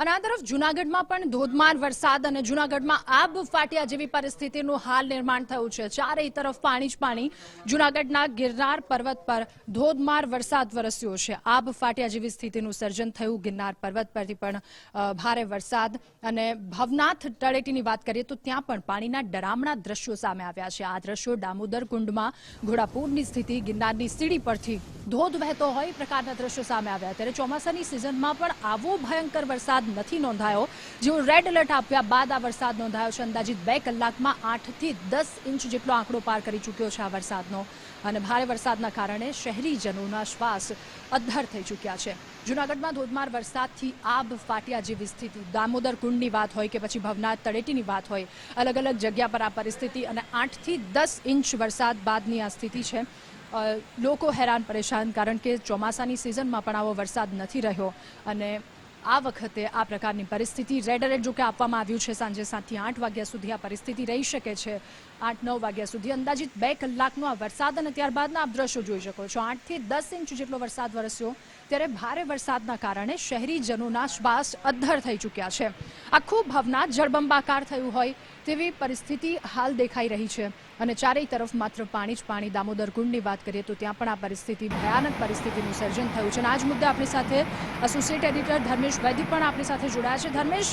અને આ તરફ જુનાગઢમાં પણ ધોધમાર વરસાદ અને જુનાગઢમાં આબ ફાટ્યા જેવી પરિસ્થિતિનું હાલ નિર્માણ થયું છે. ચારેય તરફ પાણી જ પાણી. જુનાગઢના ગિરનાર પર્વત પર ધોધમાર વરસાદ વરસ્યો છે. આબ ફાટ્યા જેવી સ્થિતિનું સર્જન થયું. ગિરનાર પર્વત પરથી પણ ભારે વરસાદ અને ભવનાથ તળેટીની વાત કરીએ તો ત્યાં પણ પાણીના ડરામણા દ્રશ્યો સામે આવ્યા છે. આ દ્રશ્યો દામોદર કુંડમાં ઘોડાપુરની સ્થિતિ, ગિરનારની સીડી પરથી ધોધ વહેતો હોય પ્રકારના દ્રશ્યો સામે આવ્યા. ત્યારે ચોમાસાની સિઝનમાં પણ આવો ભયંકર વરસાદ નથી નોંધાયો. જેવો રેડ એલર્ટ આપ્યા બાદ આ વરસાદ નોંધાયો છે. અંદાજિત બે કલાકમાં આઠથી દસ ઇંચ જેટલો આંકડો પાર કરી ચૂક્યો છે આ વરસાદનો. અને ભારે વરસાદના કારણે શહેરીજનોના શ્વાસ અદ્ધર થઈ ચૂક્યા છે. જૂનાગઢમાં ધોધમાર વરસાદથી આબ ફાટ્યા જેવી સ્થિતિ. દામોદર કુંડની વાત હોય કે પછી ભવનાથ તળેટીની વાત હોય અલગ અલગ જગ્યા પર આ પરિસ્થિતિ અને આઠથી દસ ઇંચ વરસાદ બાદની આ સ્થિતિ છે. લોકો હેરાન પરેશાન કારણ કે ચોમાસાની સિઝનમાં પણ આવો વરસાદ નથી રહ્યો. અને આ વખતે આ પ્રકારની પરિસ્થિતિ રેડ એલર્ટ જોકે આપવામાં આવ્યું છે. સાંજે સાતથી આઠ વાગ્યા સુધી આ પરિસ્થિતિ રહી શકે છે. આઠ, નવ વાગ્યા સુધી અંદાજિત બે કલાકનો આ વરસાદ અને ત્યારબાદના આપ દ્રશ્યો જોઈ શકો છો. આઠથી દસ ઇંચ જેટલો વરસાદ વરસ્યો. ત્યારે ભારે વરસાદના કારણે શહેરીજનોના શ્વાસ અદ્ધર થઈ ચૂક્યા છે. આખું ભવનાથ જળબંબાકાર થયું હોય. તેવી પરિસ્થિતિ હાલ દેખાઈ રહી છે. અને ચારેય તરફ માત્ર પાણી જ પાણી. દામોદર કુંડની વાત કરીએ તો ત્યાં પણ આ પરિસ્થિતિ ભયાનક પરિસ્થિતિનું સર્જન થયું છે. અને આ જ મુદ્દે આપણી સાથે એસોસિએટ એડિટર ધર્મેશ વૈદિક પણ આપણી સાથે જોડાયા છે. ધર્મેશ,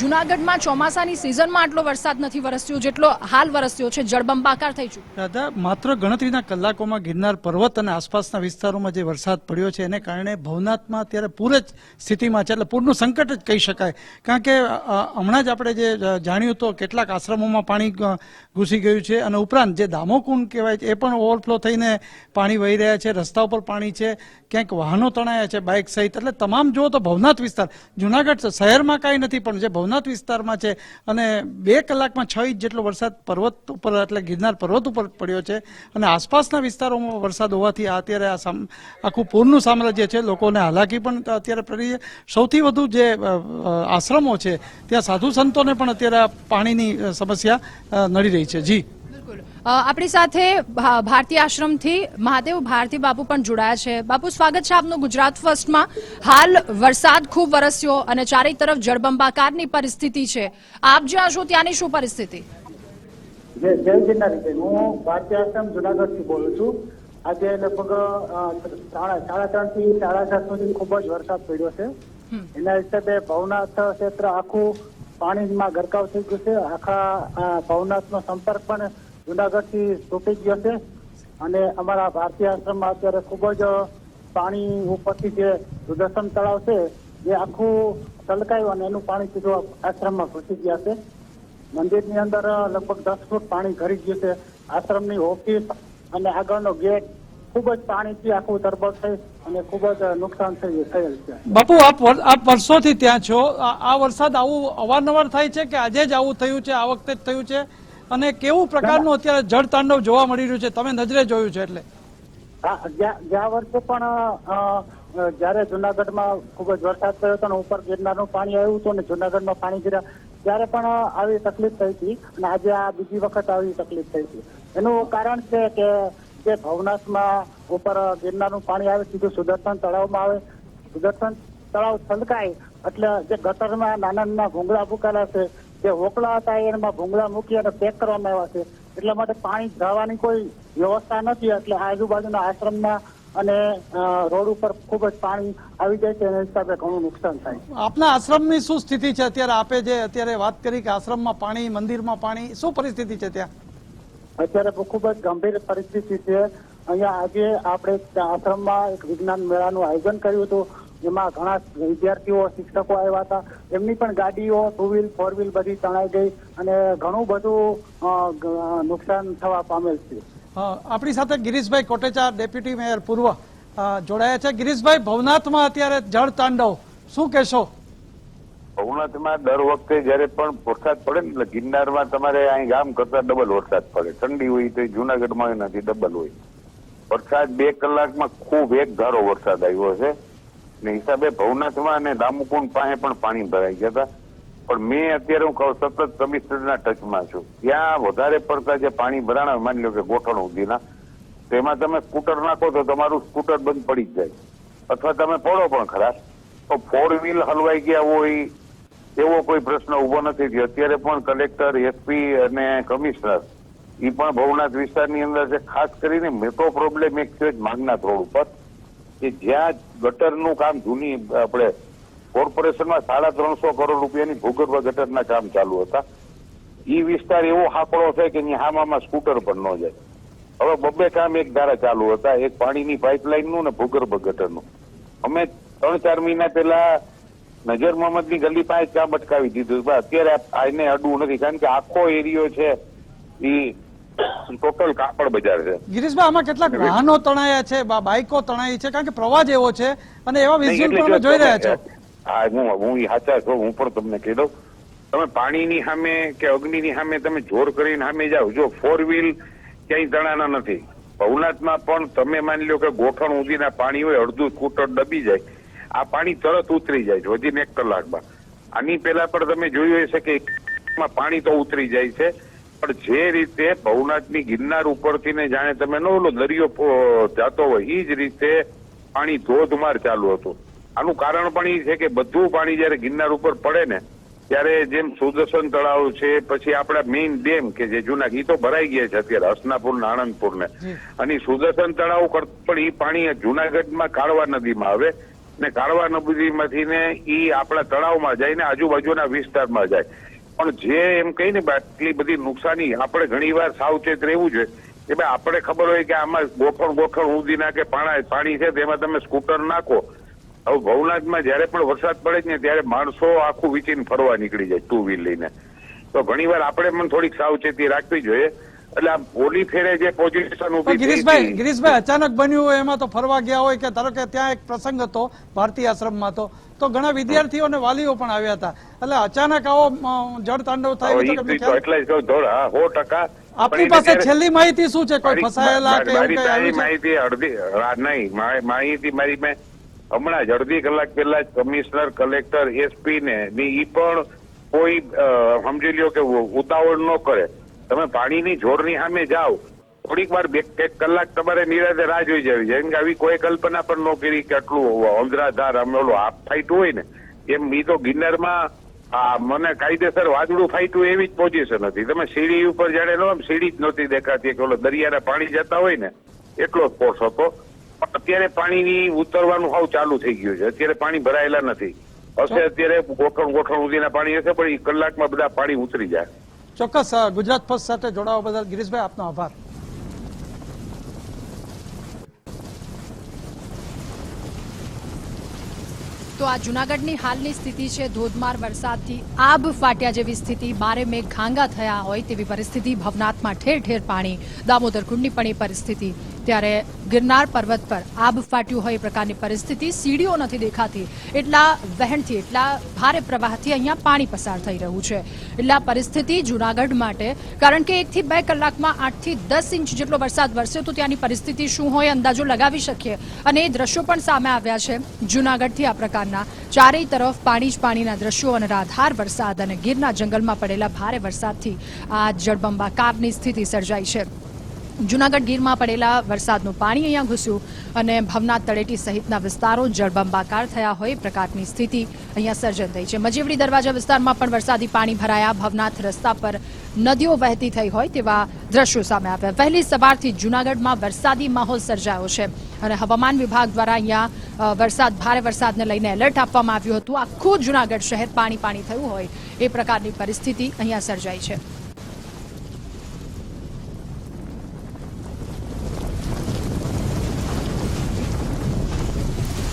જુનાગઢમાં ચોમાસાની સિઝનમાં આટલો વરસાદ નથી વરસ્યો, જેટલો હાલ વરસ્યો છે. જળબંબાકાર થઈ ચૂક્યો. દાદા, માત્ર ગણતરીના કલાકોમાં ગિરનાર પર્વત અને આસપાસના વિસ્તારોમાં જે વરસાદ પડ્યો છે, એને કારણે ભવનાથમાં અત્યારે પૂર જ સ્થિતિમાં છે. એટલે પૂરનું સંકટ જ કહી શકાય. કારણ કે હમણાં જ આપણે જે જાણ્યું તો કેટલાક આશ્રમોમાં પાણી ઘૂસી ગયું છે અને ઉપરાંત જે દામોકુંડ કહેવાય છે, એ પણ ઓવરફ્લો થઈને પાણી વહી રહ્યા છે, રસ્તા ઉપર પાણી છે, ક્યાંક વાહનો તણાયા છે, બાઇક સહિત. એટલે તમામ જુઓ તો ભવનાથ વિસ્તાર, જુનાગઢ શહેરમાં કાંઈ નથી, પણ જે ભવનાથ વિસ્તારમાં છે, અને બે કલાકમાં છ ઇંચ જેટલો વરસાદ પર્વત ઉપર, એટલે ગિરનાર પર્વત ઉપર પડ્યો છે, અને આસપાસના વિસ્તારોમાં વરસાદ હોવાથી અત્યારે આ આખું પૂરનું સામ્રાજ્ય છે, લોકોને હાલાકી પણ અત્યારે પડી સૌથી વધુ જે આશ્રમો છે, ત્યાં સાધુ સંતોને પણ અત્યારે પાણીની સમસ્યા નડી રહી છે. જી. આપણી સાથે ભારતીય આશ્રમથી મહાદેવ ભારતી બાપુ પણ જોડાયા છે. બાપુ સ્વાગત છે આપનું ગુજરાત ફર્સ્ટમાં. હાલ વરસાદ ખૂબ વરસ્યો અને ચારે તરફ જળબંબાકારની પરિસ્થિતિ છે. આપ જ્યાં છો ત્યાંની શું પરિસ્થિતિ? હું ભારતીય આશ્રમ જુનાગઢથી બોલું છું. આજે લગભગ સાડા સાડા ત્રણથી સાડા સાત સુધી ખૂબ જ વરસાદ પડ્યો છે. એના હિસાબે ભવનાથ ક્ષેત્ર આખું પાણીમાં ગરકાવ થઈ ગયું છે. આખા ભવનાથનો સંપર્ક પણ જુનાગઢથી તૂટી ગયો છે. અને અમારા ભારતીય આશ્રમમાં અત્યારે ખૂબ જ પાણી ઉપરથી જે સુદર્શન તળાવ છે, એ આખું છલકાયું અને એનું પાણી સીધું આશ્રમમાં ઘૂસી ગયા છે. મંદિરની અંદર લગભગ દસ ફૂટ પાણી ઘરી ગયું છે. આશ્રમની ઓફિસ અને આગળનો ગેટ ખૂબ જ પાણીથી આખું તરબોળ થઈ અને ખૂબ જ નુકસાન થઈ થયેલ છે. બાપુ આપ વર્ષોથી ત્યાં છો. આ વરસાદ આવું અવારનવાર થાય છે કે આજે જ આવું થયું છે આ વખતે જ થયું છે? અને કેવું પ્રકારનું અત્યારે જળ તાંડવ જોવા મળી રહ્યું છે? તમે નજરે જોયું છે એટલે. ગયા વર્ષે પણ જ્યારે જુનાગઢમાં ખૂબ જ વરસાદ થયો હતો અને ઉપર ગિરનારનું પાણી આવ્યું હતું અને જુનાગઢમાં પાણી ગીર્યા ત્યારે પણ આવી તકલીફ થઈ હતી અને આજે આ બીજી વખત આવી તકલીફ થઈ હતી. એનું કારણ છે કે જે ભવનાથમાં ઉપર ગિરનારનું પાણી આવે, સીધું સુદર્શન તળાવમાં આવે. સુદર્શન તળાવ છલકાય, એટલે જે ગટરમાં નાના નાના ભૂંગળા મૂકેલા છે, જે હોકળા હતા, એમાં ભૂંગળા મૂકી અને પેક કરવામાં આવ્યા છે. એટલા માટે પાણી જવાની કોઈ વ્યવસ્થા નથી, એટલે આજુબાજુના આશ્રમમાં અને રોડ ઉપર ખૂબ જ પાણી આવી જાય છે, એના હિસાબે ઘણું નુકસાન થાય. આપના આશ્રમની શું સ્થિતિ છે? અત્યારે આપે જે અત્યારે વાત કરી કે આશ્રમમાં પાણી, મંદિરમાં પાણી, શું પરિસ્થિતિ છે ત્યાં? અત્યારે ખૂબ જ ગંભીર પરિસ્થિતિ છે. અહીંયા આજે આપણે આશ્રમમાં એક વિજ્ઞાન મેળાનું આયોજન કર્યું હતું એમાં ઘણા વિદ્યાર્થીઓ, શિક્ષકો આવ્યા હતા. એમની પણ ગાડીઓ ટુ વ્હીલ ફોર વ્હીલ બધી તણાઈ ગઈ અને ઘણું બધું નુકસાન થવા પામેલ છે. આપણી સાથે ગિરીશભાઈ કોટેચા ડેપ્યુટી મેયર પૂર્વ જોડાયા છે. ગિરીશભાઈ, ભવનાથમાં અત્યારે જળ તાંડવ. શું કહેશો? ભવનાથમાં દર વખતે જયારે પણ વરસાદ પડે ને, એટલે ગિરનારમાં તમારે અહીં ગામ કરતા ડબલ વરસાદ પડે. ઠંડી હોય તો જુનાગઢમાં એનાથી ડબલ હોય. વરસાદ બે કલાકમાં ખૂબ એક ધારો વરસાદ આવ્યો છે. ને હિસાબે ભવનાથમાં અને દામુકુંડ પાસે પણ પાણી ભરાઈ ગયા હતા. પણ મેં અત્યારે હું કહું સતત કમિશનરના ટચમાં છું. ત્યાં વધારે પડતા જે પાણી ભરાણા, માની લો કે ગોઠણ સુધીના તેમાં તમે સ્કૂટર નાખો તો તમારું સ્કૂટર બંધ પડી જ જાય. અથવા તમે પડો પણ ખરા. તો ફોર વ્હીલ હલવાઈ ગયા હોય એવો કોઈ પ્રશ્ન ઊભો નથી. થયો અત્યારે પણ કલેક્ટર, એસપી અને કમિશનર એ પણ ભવનાથ વિસ્તારની અંદર છે. ખાસ કરીને મેટો પ્રોબ્લેમ એક છે જ માંગનાથ રોડ ઉપર, કે જ્યાં ગટરનું કામ જૂની, આપણે કોર્પોરેશનમાં સાડા ત્રણસો કરોડ રૂપિયાની ભૂગર્ભ ગટરના કામ ચાલુ હતા. એ વિસ્તાર એવો હાકડો છે કે ત્યાં હામામાં સ્કૂટર પણ ન જાય. હવે બબ્બે કામ એક ધારા ચાલુ હતા. એક પાણીની પાઇપલાઇનનું ને ભૂગર્ભ ગટરનું. અમે ત્રણ ચાર મહિના પહેલા નજર મોહમ્મદની ગલી પાસે ચા બટકાવી દીધું. પણ અત્યારે આને અડવું નથી. કારણ કે આખો એરિયો છે ઈ ટોટલ કાપડ બજાર છે. ગિરીશભાઈ આમાં કેટલાક વાહનો તણાયા છે બાઇકો તણાઈ છે કારણ કે પ્રવાહ એવો છે અને એવા વિઝ્યુઅલ પણ જોઈ રહ્યા તમે- છો હા હું હું સાચા છો હું પણ તમને કહી દઉં. તમે પાણીની સામે કે અગ્નિની સામે તમે જોર કરીને સામે જાઓ. જો ફોર વ્હીલ ક્યાંય તણાના નથી. ભવનાથમાં પણ તમે માની લો કે ગોઠણ ઉધીના પાણી હોય અડધું સ્કૂટર દબી જાય. આ પાણી તરત ઉતરી જાય છે વધીને એક કલાકમાં. આની પહેલા પણ તમે જોયું હશે કે પાણી તો ઉતરી જાય છે પણ જે રીતે ભવનાથની ગિરનાર ઉપરથી ને જાણે તમે નો ઓલો દરિયો જાતો હોય એ જ રીતે પાણી ધોધમાર ચાલુ હતું. આનું કારણ પણ એ છે કે બધું પાણી જયારે ગિરનાર ઉપર પડે ને ત્યારે જેમ સુદર્શન તળાવ છે પછી આપણા મેઇન ડેમ કે જે જૂના એ તો ભરાઈ ગયા છે અત્યારે હસનાપુર ને આણંદપુર ને. અને સુદર્શન તળાવ કરતા પણ એ પાણી જુનાગઢમાં કાળવા નદીમાં આવે ને કાળવા નદીમાંથી ને ઈ આપણા તળાવમાં જાય ને આજુબાજુના વિસ્તારમાં જાય. પણ જે એમ કહી ને આટલી બધી નુકસાની આપણે ઘણી વાર સાવચેત રહેવું જોઈએ. કે ભાઈ આપણે ખબર હોય કે આમાં ગોખણ ગોખણ ઉદી નાખે, પાણા, પાણી છે, તેમાં તમે સ્કૂટર નાખો. હવે ભવનાથમાં જયારે પણ વરસાદ પડે છે ને ત્યારે માણસો આખું વીચીને ફરવા નીકળી જાય ટુ વ્હીલ લઈને. તો ઘણી વાર આપણે પણ થોડીક સાવચેતી રાખવી જોઈએ. એટલે આ બોલી ફેરે જે પોઝિશન ઊભી ગિરીશભાઈ ગિરીશભાઈ અચાનક બન્યું હોય એમાં તો ફરવા ગયા હોય કે ધારો કે ત્યાં એક પ્રસંગ હતો ભારતીય આશ્રમમાં તો તો ઘણા વિદ્યાર્થીઓ અને વાલીઓ પણ આવ્યા હતા. એટલે અચાનક આવો અ, જળ તાંડવ થાય એટલે જ કહું સો ટકા. આપની પાસે છેલ્લી માહિતી શું છે? કોઈ ફસાયેલા કે એવું માહિતી અડધી નહીં. માહિતી મારી મેં હમણાં જ અડધી કલાક પહેલા જ કમિશનર કલેક્ટર એસપી ને ની ઈ પણ કોઈ સમજી લ્યો કે ઉતાવળ ન કરે. તમે પાણીની જોરની સામે જાઓ થોડીક વાર બે એક કલાક તમારે નિરાતે રાહ જોઈ જવી છે. કેમ કે આવી કોઈ કલ્પના પણ ન કરી કે આટલું અંધરાધાર અમે ઓલું હાફ ફાઈટ હોય ને એમ ઈ તો ગિરનારમાં આ મને કાયદેસર વાદળું ફાઈટું એવી જ પોઝિશન હતી. તમે સીડી ઉપર જાણે નો આમ સીડી જ નહોતી દેખાતી. કે ઓલો દરિયાના પાણી જતા હોય ને એટલો જ ફોર્સ હતો. પણ અત્યારે પાણીની ઉતરવાનું હાવ ચાલુ થઈ ગયું છે. અત્યારે પાણી ભરાયેલા નથી. હશે અત્યારે ગોઠણ ગોઠણ સુધીના પાણી હશે પણ એ કલાકમાં બધા પાણી ઉતરી જાય. ચોક્કસ ગુજરાત ફર્સ્ટ સાથે જોડાવા બદલ ગિરીશભાઈ, આપનો આભાર. તો આ જૂનાગઢની હાલની સ્થિતિ છે, ધોધમાર વરસાદથી આબ ફાટ્યા જેવી સ્થિતિ, બારે મેઘ ઘાંગા થયા હોય તેવી પરિસ્થિતિ, ભવનાથમાં ઠેર ઠેર પાણી, દામોદર કુંડની પણ એ પરિસ્થિતિ. ત્યારે ગિરનાર પર્વત પર આબ ફાટ્યું હોય એ પ્રકારની પરિસ્થિતિ સીડીઓ નથી દેખાતી. એટલા વહેણથી, એટલા ભારે પ્રવાહથી અહીંયા પાણી પસાર થઈ રહ્યું છે. એટલે પરિસ્થિતિ જુનાગઢ માટે, કારણ કે એકથી બે કલાકમાં આઠથી દસ ઇંચ જેટલો વરસાદ વરસ્યો તો ત્યાંની પરિસ્થિતિ શું હોય અંદાજો લગાવી શકીએ. અને એ દ્રશ્યો પણ સામે આવ્યા છે. જુનાગઢથી આ પ્રકારના ચારેય તરફ પાણી જ પાણીના દ્રશ્યો અને રાધાર વરસાદ અને ગીરના જંગલમાં પડેલા ભારે વરસાદથી આ જળબંબાકારની સ્થિતિ સર્જાઈ છે. જુનાગઢ ગીરમાં પડેલા વરસાદનું પાણી અહીંયા ઘૂસ્યું અને ભવનાથ તળેટી સહિતના વિસ્તારો જળબંબાકાર થયા હોય પ્રકારની સ્થિતિ અહીંયા સર્જન થઈ છે. મજીવડી દરવાજા વિસ્તારમાં પણ વરસાદી પાણી ભરાયા. ભવનાથ રસ્તા પર નદીઓ વહેતી થઈ હોય તેવા દ્રશ્યો સામે આવ્યા. વહેલી સવારથી જુનાગઢમાં વરસાદી માહોલ સર્જાયો છે અને હવામાન વિભાગ દ્વારા અહીંયા વરસાદ, ભારે વરસાદને લઈને એલર્ટ આપવામાં આવ્યું હતું. આખું જુનાગઢ શહેર પાણી પાણી થયું હોય એ પ્રકારની પરિસ્થિતિ અહીંયા સર્જાઈ છે.